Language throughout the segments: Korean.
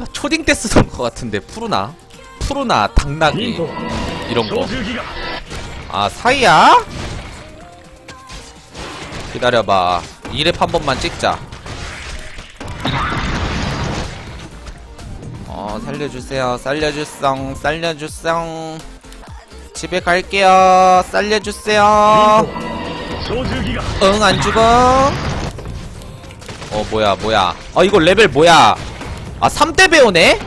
나 초딩 때 쓰던 것 같은데 푸르나 푸르나 당나귀 음. 이런 거. 아 사이야? 기다려봐. 2랩 한 번만 찍자. 어 살려주세요. 살려주성 살려주성. 집에 갈게요. 살려주세요. 응 안 죽어. 어 뭐야 뭐야. 어 이거 레벨 뭐야? 아 3대 배우네?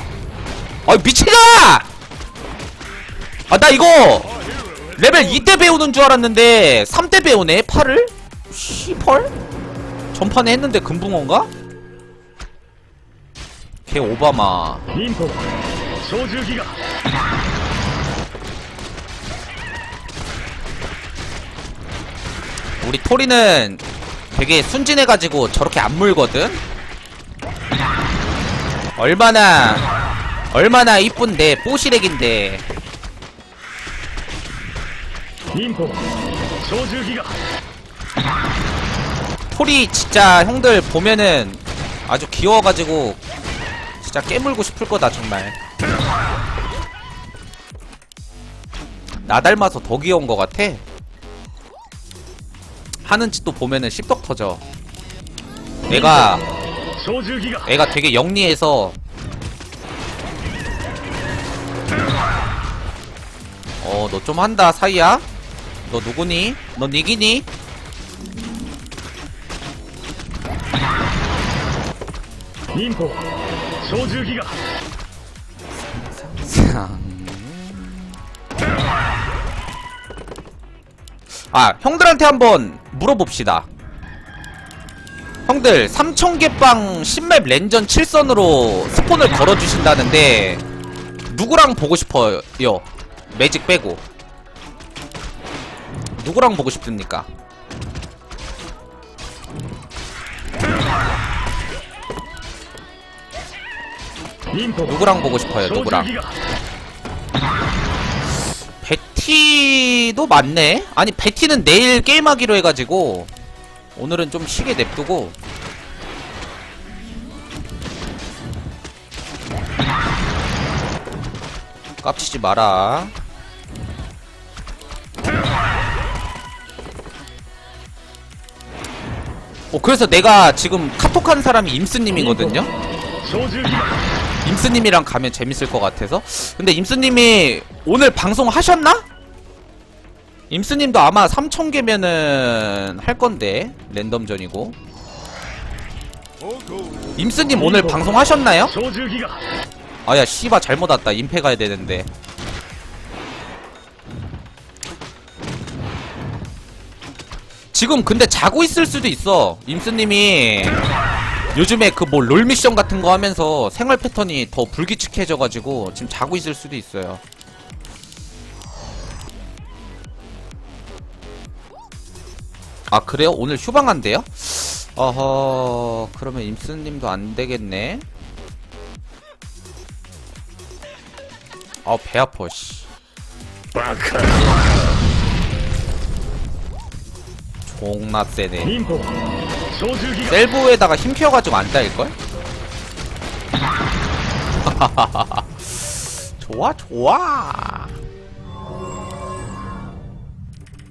아 미친다! 아 나 이거 레벨 2대 배우는 줄 알았는데 3대 배우네 팔을? 시펄? 전판에 했는데 금붕어인가? 걔 오바마 우리 토리는 되게 순진해가지고 저렇게 안 물거든? 얼마나 얼마나 이쁜데 뽀시렉인데. 토리 진짜 형들 보면은 아주 귀여워가지고 진짜 깨물고 싶을 거다 정말. 나 닮아서 더 귀여운 거 같아. 하는 짓도 보면은 씹덕 터져. 내가 애가 되게 영리해서 어 너 좀 한다 사이야 너 누구니? 너 니기니? 아 형들한테 한번 물어봅시다 형들 3천개빵 10맵 랜전 7선으로 스폰을 걸어주신다는데 누구랑 보고 싶어요? 매직 빼고. 누구랑 보고 싶습니까? 누구랑 보고 싶어요? 누구랑? 베티도 맞네? 아니 베티는 내일 게임하기로 해가지고. 오늘은 좀 쉬게 냅두고 깝치지 마라. 어 그래서 내가 지금 카톡한 사람이 임스님이거든요? 임스님이랑 가면 재밌을 것 같아서. 근데 임스님이 오늘 방송 하셨나? 임스님도 아마 3,000개면은 할 건데 랜덤전이고. 임스님 오늘 방송하셨나요? 아야 씨바 잘못 왔다. 임페 가야 되는데. 지금 근데 자고 있을 수도 있어. 임스님이 요즘에 그 뭐 롤미션 같은 거 하면서 생활 패턴이 더 불규칙해져가지고 지금 자고 있을 수도 있어요. 아 그래요? 오늘 휴방한대요? 어허 그러면 임스님도 안되겠네 아배 어, 아파 씨 종나 세네 셀보에다가 힘 키워가지고 안다일걸? 좋아 좋아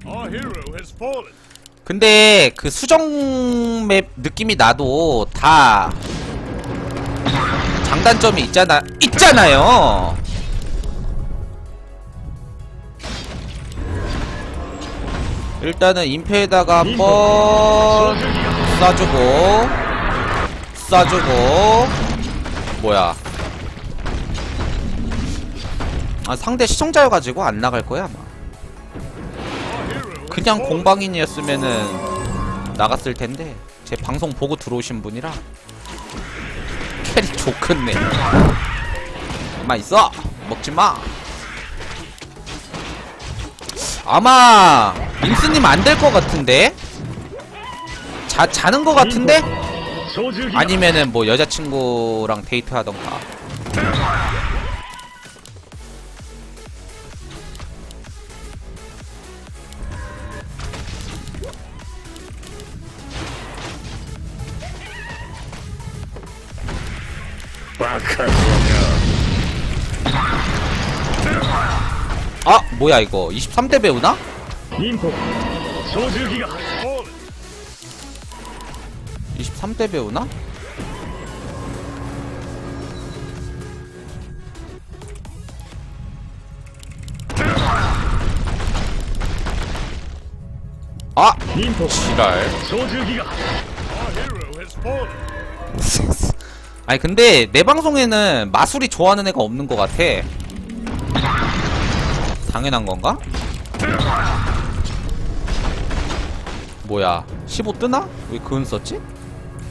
A hero has fallen. 근데 그 수정 맵 느낌이 나도 다 장단점이 있잖아 있잖아요. 일단은 임페에다가 한번 쏴주고 쏴주고 뭐야. 아 상대 시청자여가지고 안 나갈 거야 아마. 그냥 공방인이었으면은 나갔을 텐데 제 방송 보고 들어오신 분이라 캐릭 좋겠네. 가만 있어! 먹지마! 아마 민스님 안 될 것 같은데? 자, 자는 것 같은데? 음, 뭐, 아니면은 뭐 여자친구랑 데이트하던가. 바카 아 뭐야 이거 23대 배우나? 忍法小獣戯画 23대 배우나? 아! 忍法 지랄 小獣戯画 아니 근데 내 방송에는 마술이 좋아하는 애가 없는 것 같아 당연한 건가? 뭐야 15 뜨나? 왜 그은 썼지?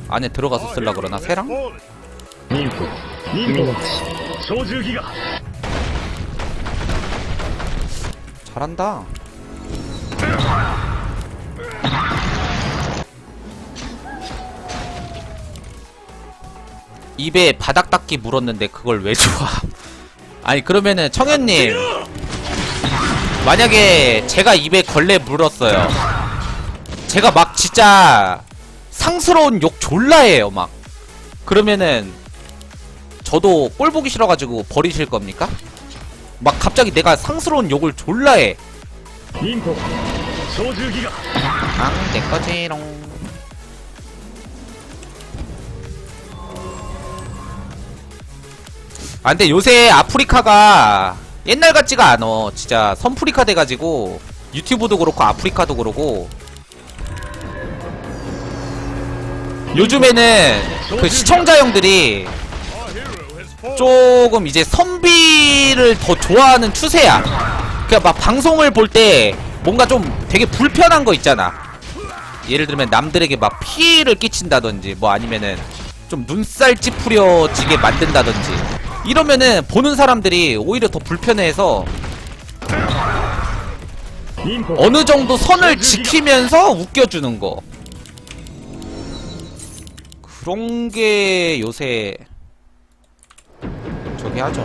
안에 들어가서 쓸라 그러나 새랑? 잘한다 입에 바닥 닦기 물었는데 그걸 왜 좋아? 아니 그러면은 청현님 만약에 제가 입에 걸레 물었어요. 제가 막 진짜 상스러운 욕 졸라해요 막. 그러면은 저도 꼴 보기 싫어가지고 버리실 겁니까? 막 갑자기 내가 상스러운 욕을 졸라해. 앙, 내 거지롱. 아, 근데 요새 아프리카가 옛날 같지가 않어. 진짜 선프리카 돼가지고 유튜브도 그렇고 아프리카도 그러고 요즘에는 그 시청자 형들이 조금 이제 선비를 더 좋아하는 추세야. 그냥 막 방송을 볼 때 뭔가 좀 되게 불편한 거 있잖아. 예를 들면 남들에게 막 피해를 끼친다든지 뭐 아니면은 좀 눈살 찌푸려지게 만든다든지 이러면은 보는 사람들이 오히려 더 불편해서 어느 정도 선을 지키면서 웃겨주는 거. 그런 게 요새 저기 하죠.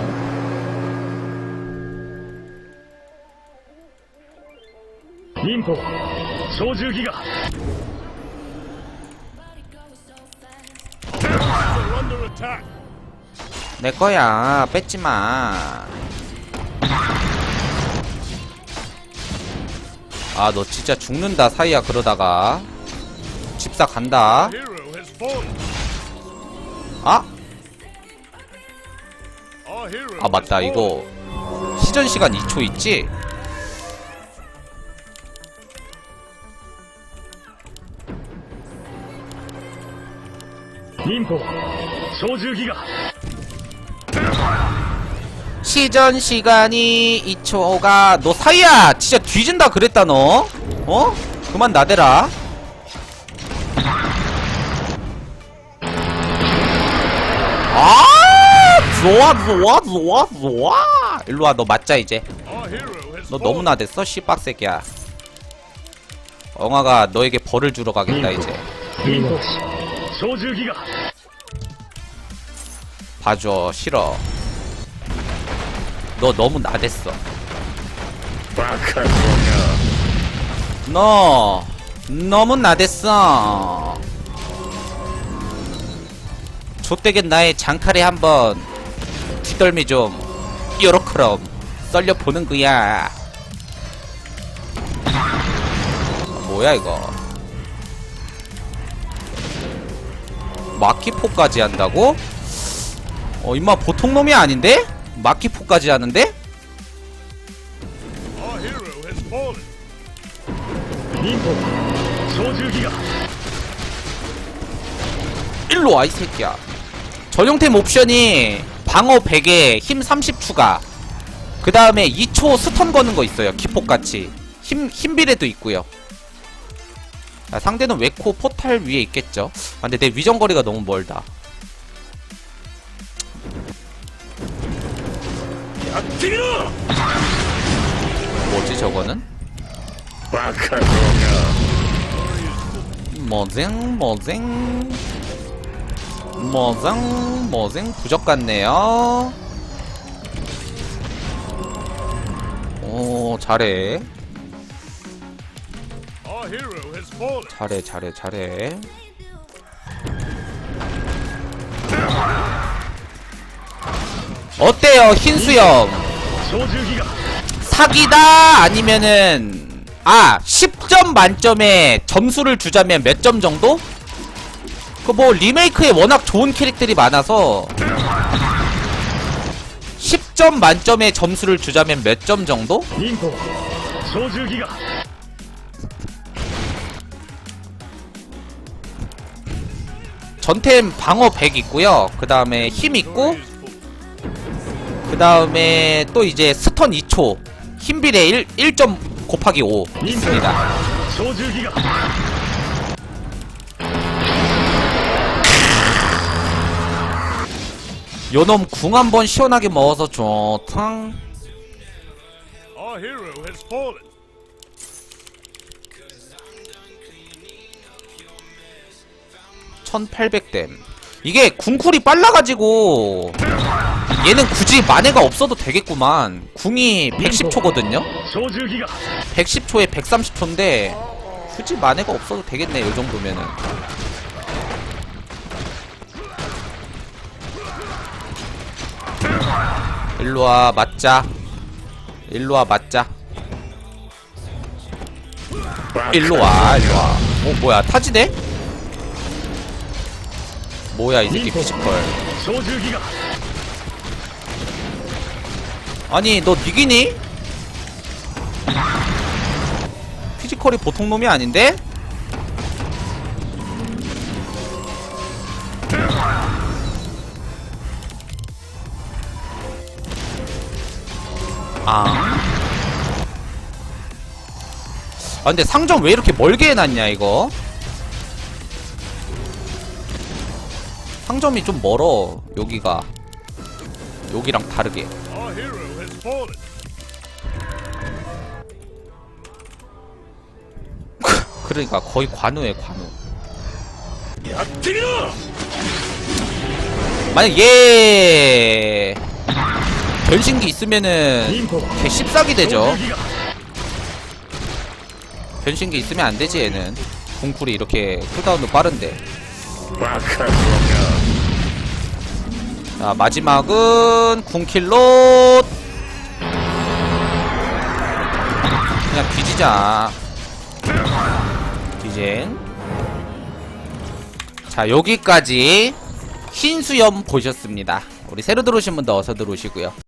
인포 소주기가 내 거야. 뺏지 마. 아, 너 진짜 죽는다, 사이야, 그러다가. 집사 간다. 아? 아, 맞다, 이거. 시전 시간 2초 있지? 민포 소주기가 시전 시간이 2초가 너 사이야. 진짜 뒤진다 그랬다 너. 어? 그만 나대라. 아 좋아 좋아 좋아 좋아. 일로와 너 맞자 이제. 너 너무나 됐어 씨빡새끼야. 엉아가 너에게 벌을 주러 가겠다 이제. 음. 봐줘 싫어. 너 너무 나댔어. 너 너무 나댔어. 좆되겐 나의 장칼에 한번 뒷덜미 좀 요렇게럼 썰려 보는 거야. 뭐야 이거? 마키포까지 한다고? 어 임마 보통 놈이 아닌데? 마키포까지 하는데? 일로와 이 새끼야. 전용템 옵션이 방어 100에 힘 30 추가. 그 다음에 2초 스턴 거는 거 있어요 기폭같이. 힘, 힘비례도 있고요. 아, 상대는 웨코 포탈 위에 있겠죠? 아, 근데 내 위전거리가 너무 멀다. 뭐지 저거는? 뭐쟁 뭐쟁. 뭐쟁 뭐쟁 부적 같네요. 오 잘해. 잘해 잘해 잘해 어때요 흰수염? 사기다? 아니면은 아 10점 만점에 점수를 주자면 몇 점 정도? 그 뭐 리메이크에 워낙 좋은 캐릭들이 많아서 10점 만점에 점수를 주자면 몇 점 정도? 전템 방어 100 있고요. 그 다음에 힘 있고 그 다음에 또 이제 스턴 2초 흰빌에 1, 1 곱하기 5 있습니다. 요놈 궁 한번 시원하게 먹어서 좋탕. 천팔백 댐. 이게 궁쿨이 빨라가지고. 얘는 굳이 만해가 없어도 되겠구만. 궁이 110초거든요? 110초에 130초인데 굳이 만해가 없어도 되겠네 요 정도면은. 일로와 맞자. 일로와 맞자. 일로와 일로와. 어 뭐야 타지네? 뭐야 이 새끼 피지컬. 아니 너 니기니? 피지컬이 보통 놈이 아닌데? 아. 아 근데 상점 왜 이렇게 멀게 해놨냐 이거 상점이 좀 멀어 여기가 여기랑 다르게 fallen. 그러니까 거의 관우에 관우. 만약 얘 변신기 있으면은 걔 14기 되죠. 변신기 있으면 안 되지 얘는. 궁쿨이 이렇게 쿨다운도 빠른데. 자 마지막은 궁킬롯. 뒤지자. 뒤쟁. 자 여기까지 흰수염 보셨습니다. 우리 새로 들어오신 분도 어서 들어오시고요.